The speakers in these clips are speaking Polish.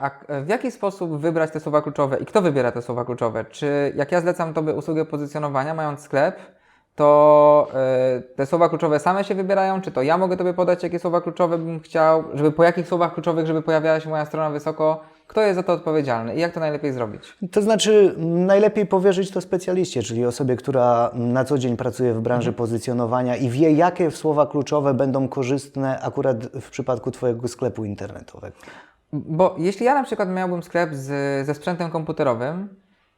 A k- w jaki sposób wybrać te słowa kluczowe i kto wybiera te słowa kluczowe? Czy jak ja zlecam Tobie usługę pozycjonowania, mając sklep, to e, te słowa kluczowe same się wybierają? Czy to ja mogę Tobie podać, jakie słowa kluczowe bym chciał, żeby po jakich słowach kluczowych, żeby pojawiała się moja strona wysoko? Kto jest za to odpowiedzialny i jak to najlepiej zrobić? To znaczy, najlepiej powierzyć to specjaliście, czyli osobie, która na co dzień pracuje w branży pozycjonowania i wie, jakie słowa kluczowe będą korzystne akurat w przypadku Twojego sklepu internetowego. Bo jeśli ja na przykład miałbym sklep z, ze sprzętem komputerowym,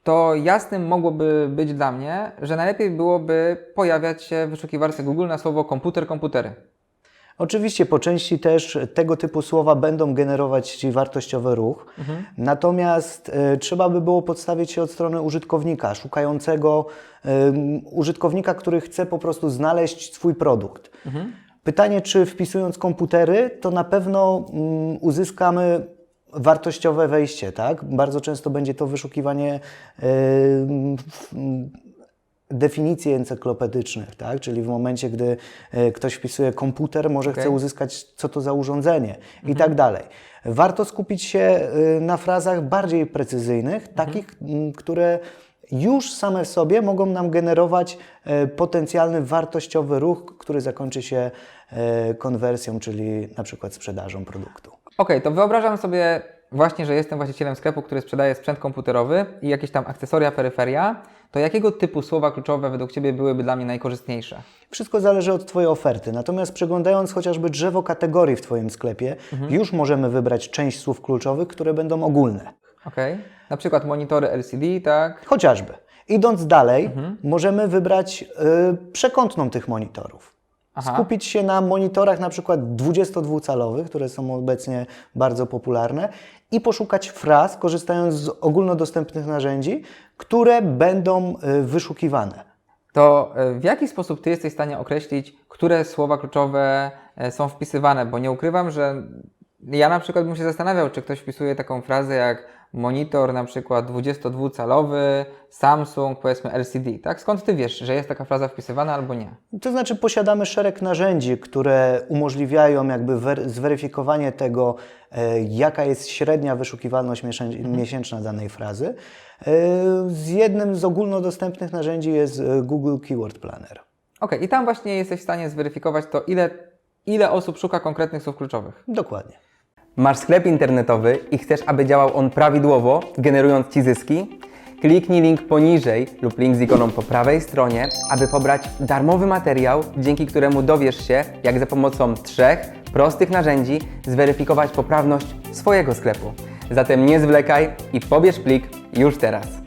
to jasnym mogłoby być dla mnie, że najlepiej byłoby pojawiać się w wyszukiwarce Google na słowo komputer, komputery. Oczywiście po części też tego typu słowa będą generować Ci wartościowy ruch, natomiast e, trzeba by było podstawić się od strony użytkownika, szukającego em, użytkownika, który chce po prostu znaleźć swój produkt. Pytanie, czy wpisując komputery, to na pewno mm, uzyskamy wartościowe wejście, tak? Bardzo często będzie to wyszukiwanie w- definicji encyklopedycznych, tak? czyli w momencie, gdy e, ktoś wpisuje komputer, może Okej. chce uzyskać, co to za urządzenie i tak dalej. Warto skupić się e, na frazach bardziej precyzyjnych, takich, m, które już same w sobie mogą nam generować e, potencjalny wartościowy ruch, który zakończy się e, konwersją, czyli na przykład sprzedażą produktu. Okej, to wyobrażam sobie właśnie, że jestem właścicielem sklepu, który sprzedaje sprzęt komputerowy i jakieś tam akcesoria, peryferia. To jakiego typu słowa kluczowe według Ciebie byłyby dla mnie najkorzystniejsze? Wszystko zależy od Twojej oferty. Natomiast przeglądając chociażby drzewo kategorii w Twoim sklepie, już możemy wybrać część słów kluczowych, które będą ogólne. Okej? Na przykład monitory LCD, tak? Chociażby. Idąc dalej, możemy wybrać y, przekątną tych monitorów. Aha. Skupić się na monitorach na przykład 22-calowych, które są obecnie bardzo popularne i poszukać fraz, korzystając z ogólnodostępnych narzędzi, które będą y, wyszukiwane. To e, w jaki sposób Ty jesteś w stanie określić, które słowa kluczowe e, są wpisywane? Bo nie ukrywam, że ja na przykład bym się zastanawiał, czy ktoś wpisuje taką frazę jak monitor na przykład 22-calowy, Samsung, powiedzmy LCD, tak? Skąd Ty wiesz, że jest taka fraza wpisywana albo nie? To znaczy posiadamy szereg narzędzi, które umożliwiają jakby wer- zweryfikowanie tego, e, jaka jest średnia wyszukiwalność miesię- miesięczna danej frazy. E, z jednym z ogólnodostępnych narzędzi jest e, Google Keyword Planner. Okej, i tam właśnie jesteś w stanie zweryfikować to, ile, ile osób szuka konkretnych słów kluczowych. Dokładnie. Masz sklep internetowy i chcesz, aby działał on prawidłowo, generując Ci zyski? Kliknij link poniżej lub link z ikoną po prawej stronie, aby pobrać darmowy materiał, dzięki któremu dowiesz się, jak za pomocą trzech prostych narzędzi zweryfikować poprawność swojego sklepu. Zatem nie zwlekaj i pobierz plik już teraz.